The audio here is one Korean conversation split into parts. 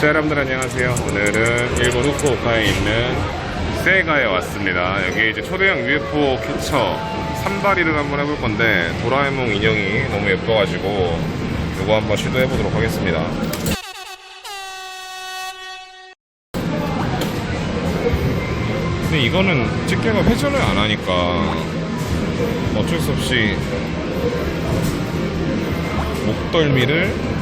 자 여러분들 안녕하세요. 오늘은 일본 후쿠오카에 있는 세가에 왔습니다. 여기 이제 초대형 UFO 캐쳐 산발이를 한번 해볼 건데 도라에몽 인형이 너무 예뻐가지고 이거 한번 시도해 보도록 하겠습니다. 근데 이거는 집게가 회전을 안 하니까 어쩔 수 없이 목덜미를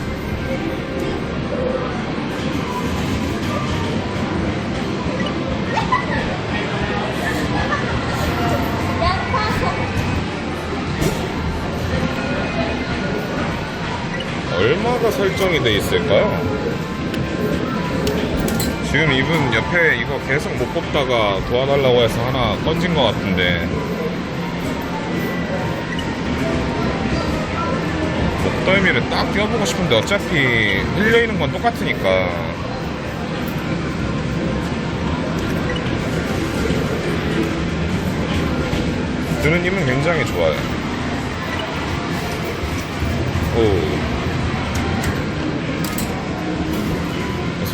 얼마가 설정이 돼 있을까요? 지금 이분 옆에 이거 계속 못 뽑다가 도와달라고 해서 하나 건진 것 같은데. 목덜미를 딱 껴보고 싶은데 어차피 흘려있는 건 똑같으니까. 드는 힘은 굉장히 좋아요. 오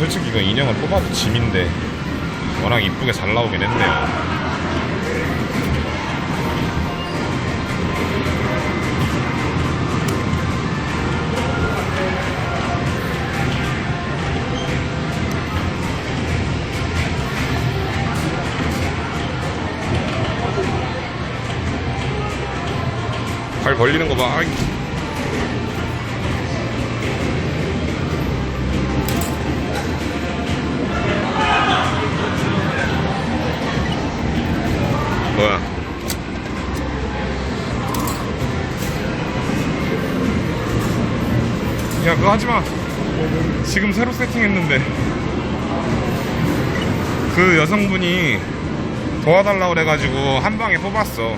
솔직히 이거 인형을 뽑아도 짐인데 워낙 이쁘게 잘 나오긴 했네요 발 벌리는 거 봐. 하지 마. 지금 새로 세팅했는데. 그 여성분이 도와달라고 그래가지고 한 방에 뽑았어.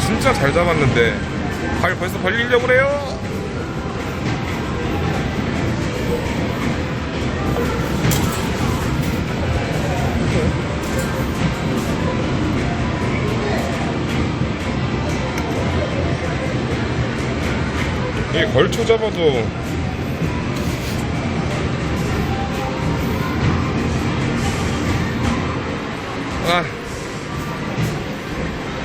진짜 잘 잡았는데 발 벌써 벌리려고 그래요. 이게 걸쳐 잡아도 아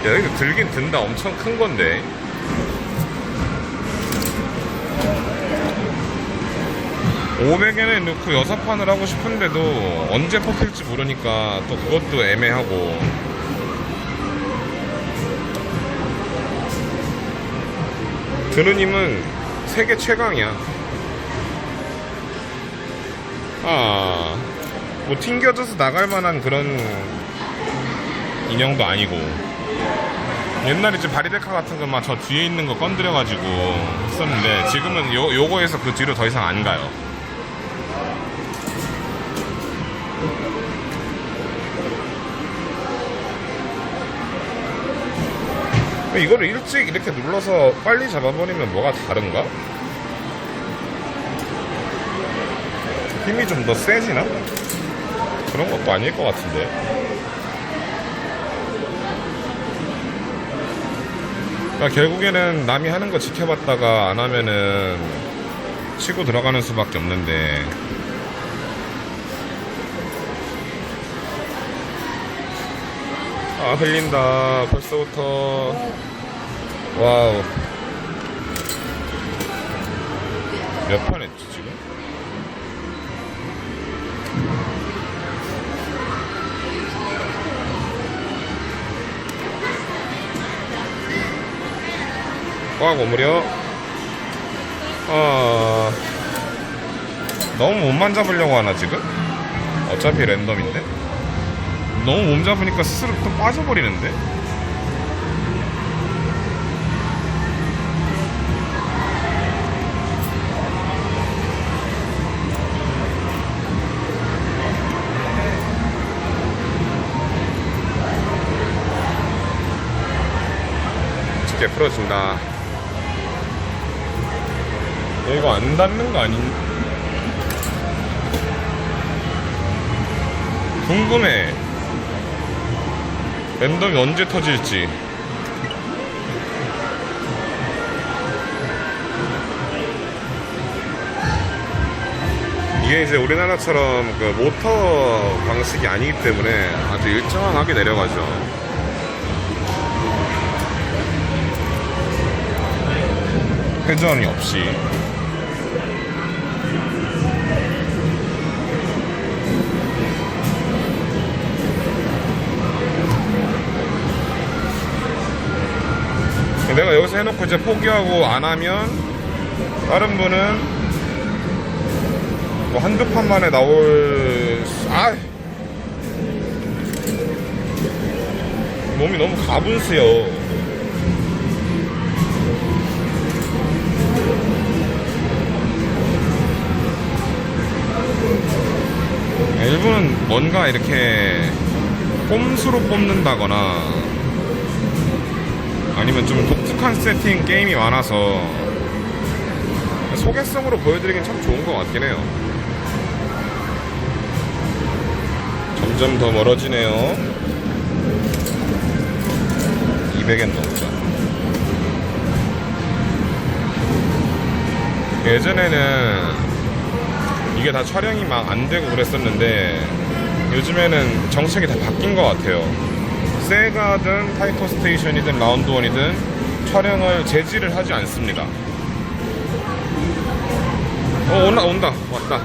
야, 이거 들긴 든다. 엄청 큰 건데. (500엔에) 넣고 여섯 판을 하고 싶은데도 언제 뽑힐지 모르니까 또 그것도 애매하고 드는 힘은 세계 최강이야 아뭐 튕겨져서 나갈 만한 그런 인형도 아니고 옛날에 이제 바리데카 같은 것만 저 뒤에 있는 거 건드려 가지고 했었는데 지금은 요, 요거에서 그 뒤로 더 이상 안 가요. 이거를 일찍 이렇게 눌러서 빨리 잡아버리면 뭐가 다른가? 힘이 좀 더 세지나? 그런 것도 아닐 것 같은데. 그러니까 결국에는 남이 하는 거 지켜봤다가 안 하면은 치고 들어가는 수밖에 없는데 아 흘린다. 벌써부터. 와우. 몇 판 했지 지금? 꽉 오므려. 어... 너무 몸만 잡으려고 하나 지금? 어차피 랜덤인데 너무 몸 잡으니까 스스로 또 빠져버리는데 쉽게 풀어준다 이거 안 닿는 거 아닌? 궁금해. 랜덤이 언제 터질지. 이게 이제 우리나라처럼 그 모터 방식이 아니기 때문에 아주 일정하게 내려가죠. 회전이 없이. 여기서 해놓고 이제 포기하고 안 하면 다른 분은 뭐 한두 판 만에 나올 수- 아 몸이 너무 가분수요 일본은 뭔가 이렇게 꼼수로 뽑는다거나 아니면 좀 독 특한 세팅 게임이 많아서 소개성으로 보여드리긴 참 좋은 것 같긴 해요. 점점 더 멀어지네요. 200엔 넘자. 예전에는 이게 다 촬영이 막 안 되고 그랬었는데 요즘에는 정책이 다 바뀐 것 같아요. 세가든 타이터 스테이션이든 라운드원이든 촬영을 제지를 하지 않습니다. 어 온다 온다 왔다.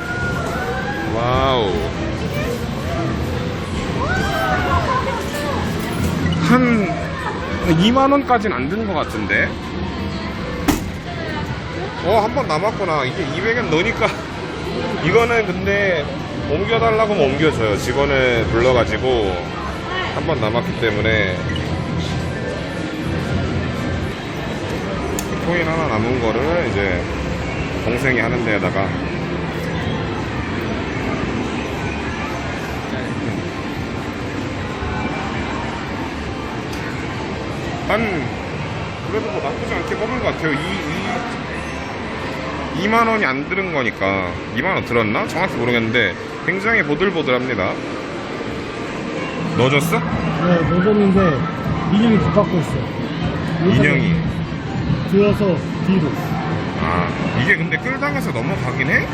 와우. 한 2만 원까지는 안 드는 것 같은데. 어 한 번 남았구나. 이게 200엔 넣으니까 이거는 근데 옮겨달라고 하면 옮겨줘요. 직원을 불러가지고 한 번 남았기 때문에 코인 하나 남은 거를 이제 동생이 하는 데에다가 한 그래도 뭐 나쁘지 않게 뽑은 것 같아요. 이, 이 2만 원이 안 들은 거니까 2만 원 들었나? 정확히 모르겠는데 굉장히 보들보들합니다. 넣어줬어? 네, 넣어줬는데 인형이 바꿔고 있어. 인형이. 들어서 뒤로. 아 이게 근데 끌다가서 넘어가긴 해?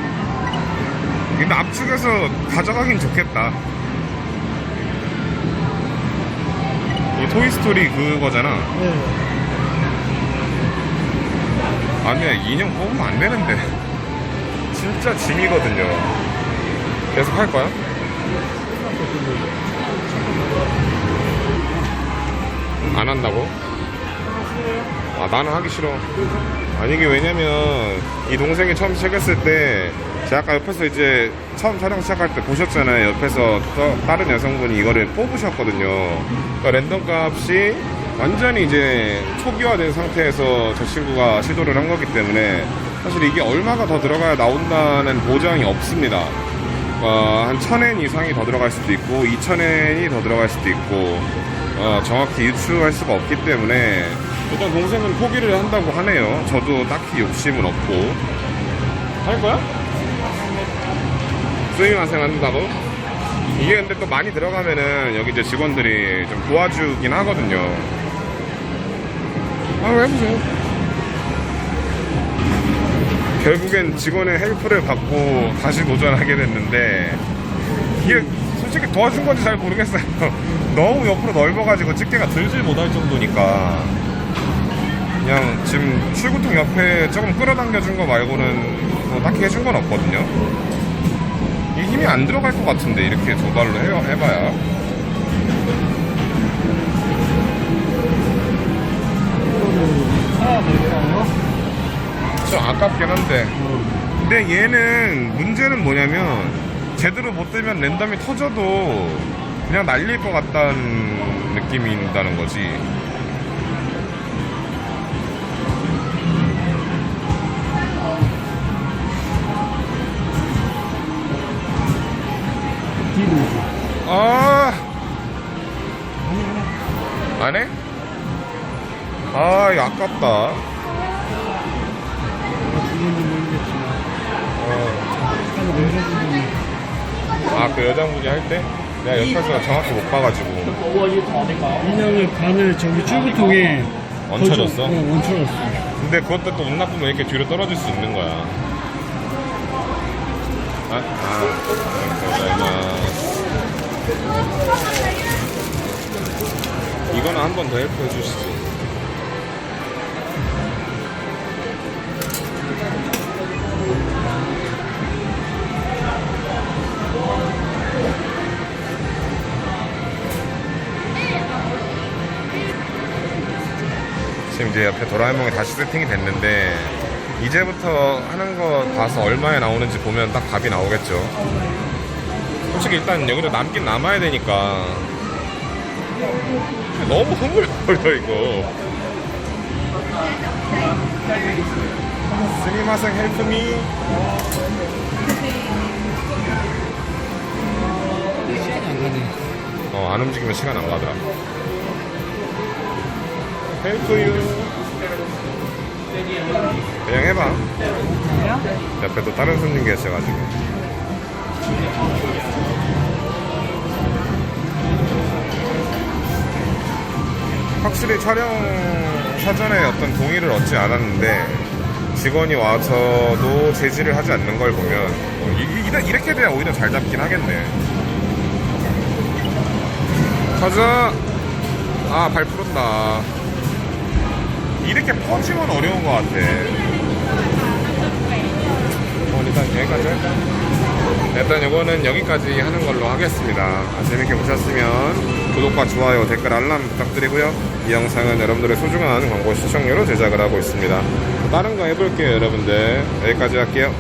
근데 압축해서 가져가긴 좋겠다. 이 토이스토리 그거잖아. 네. 아니야 인형 뽑으면 안 되는데. 진짜 짐이거든요. 계속 할 거야? 안 한다고? 아 나는 하기 싫어. 아니 이게 왜냐면 이 동생이 처음 시작했을 때 제가 아까 옆에서 이제 처음 촬영 시작할 때 보셨잖아요. 옆에서 또 다른 여성분이 이거를 뽑으셨거든요. 그러니까 랜덤 값이 완전히 이제 초기화된 상태에서 저 친구가 시도를 한 거기 때문에 사실 이게 얼마가 더 들어가야 나온다는 보장이 없습니다. 어, 한 1000엔 이상이 더 들어갈 수도 있고 2000엔이 더 들어갈 수도 있고 어, 정확히 유추할 수가 없기 때문에 일단 동생은 포기를 한다고 하네요. 저도 딱히 욕심은 없고 할 거야? 스윙하생 한다고? 이게 근데 또 많이 들어가면은 여기 이제 직원들이 좀 도와주긴 하거든요. 아, 해보세요. 결국엔 직원의 헬프를 받고 다시 도전하게 됐는데 이게 솔직히 도와준 건지 잘 모르겠어요. 너무 옆으로 넓어가지고 집게가 들질 못할 정도니까 그냥 지금 출구통 옆에 조금 끌어당겨준 거 말고는 뭐 딱히 해준 건 없거든요. 이 힘이 안 들어갈 것 같은데 이렇게 두 발로 해, 해봐야? 좀 아깝긴 한데 어. 근데 얘는 문제는 뭐냐면 제대로 못 들면 랜덤이 터져도 그냥 날릴 것 같다는 느낌이 있다는 거지 아 아깝다 아, 모르겠지만. 어. 그 여장분이 할 때? 내가 옆에서 정확히 못 봐가지고 인형을 반을 저기 출구통에 얹혀졌어? 어, 얹혀졌어. 근데 그것도 또운 나쁘면 이렇게 뒤로 떨어질 수 있는 거야. 아, 아, 이거는 한 번 더 헬프 해 주시지. 옆에 도라에몽이 다시 세팅이 됐는데 이제부터 하는 거 봐서 얼마에 나오는지 보면 딱 답이 나오겠죠. 솔직히 일단 여기도 남긴 남아야 되니까 너무 흐물거려 이거. 스미마생 헬프미 시간이 안 가네. 어, 안 움직이면 시간 안 가더라. 헬프유. 그냥 해봐. 옆에 또 다른 손님 계셔가지고. 확실히 촬영 사전에 어떤 동의를 얻지 않았는데 직원이 와서도 제지를 하지 않는 걸 보면 어, 이- 이- 이 렇게 돼야 오히려 잘 잡긴 하겠네. 가자. 아, 발 풀었다. 이렇게 퍼지면 어려운 것 같아. 어, 일단 여기까지 할까? 일단 이거는 여기까지 하는 걸로 하겠습니다. 아, 재밌게 보셨으면 구독과 좋아요, 댓글, 알람 부탁드리고요. 이 영상은 여러분들의 소중한 광고 시청료로 제작을 하고 있습니다. 다른 거 해볼게요, 여러분들. 여기까지 할게요.